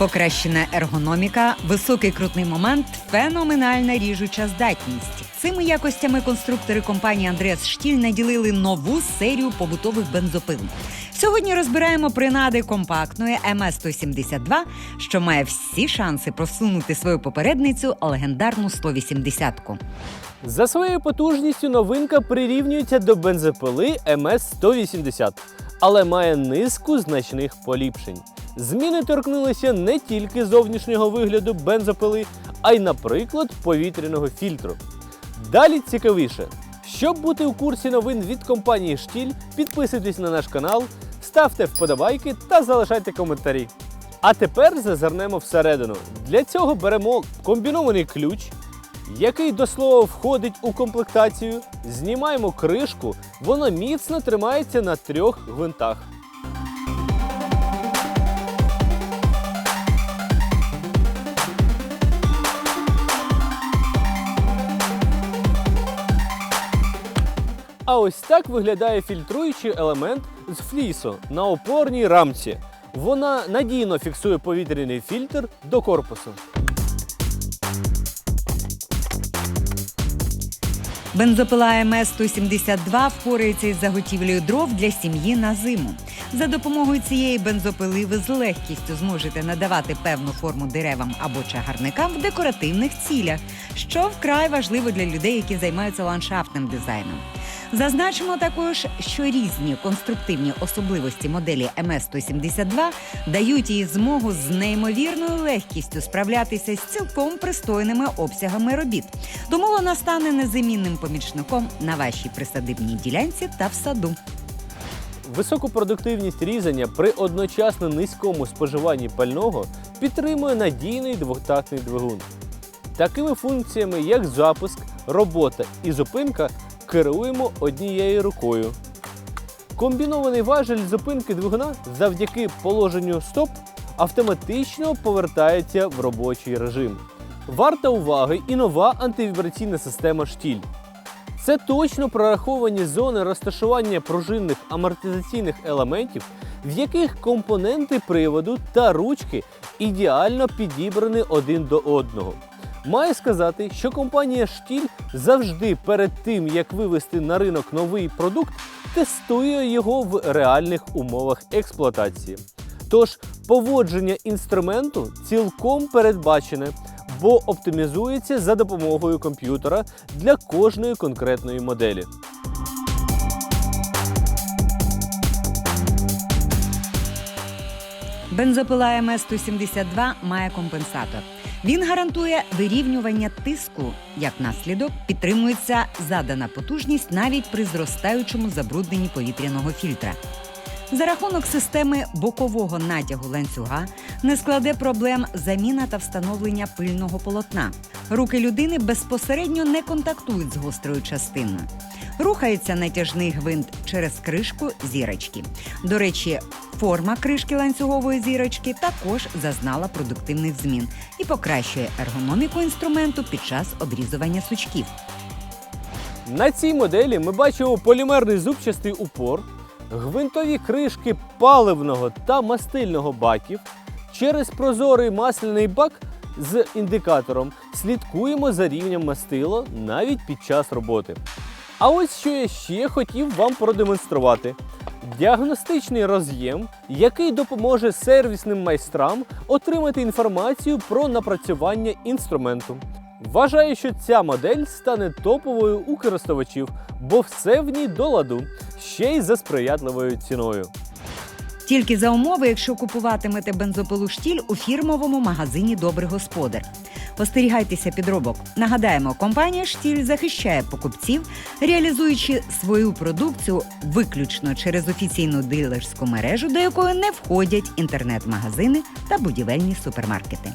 Покращена ергономіка, високий крутний момент, феноменальна ріжуча здатність. Цими якостями конструктори компанії Андреас Штіль наділили нову серію побутових бензопил. Сьогодні розбираємо принади компактної МС-172, що має всі шанси просунути свою попередницю легендарну 180-ку. За своєю потужністю новинка прирівнюється до бензопили МС-180, але має низку значних поліпшень. Зміни торкнулися не тільки зовнішнього вигляду бензопили, а й, наприклад, повітряного фільтру. Далі цікавіше. Щоб бути у курсі новин від компанії Штіль, підписуйтесь на наш канал, ставте вподобайки та залишайте коментарі. А тепер зазирнемо всередину. Для цього беремо комбінований ключ, який до слова входить у комплектацію. Знімаємо кришку, воно міцно тримається на трьох гвинтах. А ось так виглядає фільтруючий елемент з флісу на опорній рамці. Вона надійно фіксує повітряний фільтр до корпусу. Бензопила МС-172 впорається із заготівлею дров для сім'ї на зиму. За допомогою цієї бензопили ви з легкістю зможете надавати певну форму деревам або чагарникам в декоративних цілях, що вкрай важливо для людей, які займаються ландшафтним дизайном. Зазначимо також, що різні конструктивні особливості моделі МС-172 дають їй змогу з неймовірною легкістю справлятися з цілком пристойними обсягами робіт. Тому вона стане незамінним помічником на вашій присадибній ділянці та в саду. Високу продуктивність різання при одночасно низькому споживанні пального підтримує надійний двохтактний двигун. Такими функціями, як запуск, робота і зупинка, керуємо однією рукою. Комбінований важель зупинки двигуна завдяки положенню стоп автоматично повертається в робочий режим. Варта уваги і нова антивібраційна система штіль. Це точно прораховані зони розташування пружинних амортизаційних елементів, в яких компоненти приводу та ручки ідеально підібрані один до одного. Маю сказати, що компанія Штіль завжди перед тим, як вивести на ринок новий продукт, тестує його в реальних умовах експлуатації. Тож поводження інструменту цілком передбачене, бо оптимізується за допомогою комп'ютера для кожної конкретної моделі. Бензопила МС-172 має компенсатор. Він гарантує вирівнювання тиску. Як наслідок, підтримується задана потужність навіть при зростаючому забрудненні повітряного фільтра. За рахунок системи бокового натягу ланцюга не складе проблем заміна та встановлення пильного полотна. Руки людини безпосередньо не контактують з гострою частиною. Рухається натяжний гвинт через кришку зірочки. До речі, форма кришки ланцюгової зірочки також зазнала продуктивних змін і покращує ергономіку інструменту під час обрізування сучків. На цій моделі ми бачимо полімерний зубчастий упор, гвинтові кришки паливного та мастильного баків. Через прозорий масляний бак з індикатором слідкуємо за рівнем мастила навіть під час роботи. А ось що я ще хотів вам продемонструвати: діагностичний роз'єм, який допоможе сервісним майстрам отримати інформацію про напрацювання інструменту. Вважаю, що ця модель стане топовою у користувачів, бо все в ній до ладу, ще й за сприятливою ціною. Тільки за умови, якщо купуватимете бензопилу штіль у фірмовому магазині Добрий господар. Остерігайтеся підробок. Нагадаємо, компанія Штіль захищає покупців, реалізуючи свою продукцію виключно через офіційну дилерську мережу, до якої не входять інтернет-магазини та будівельні супермаркети.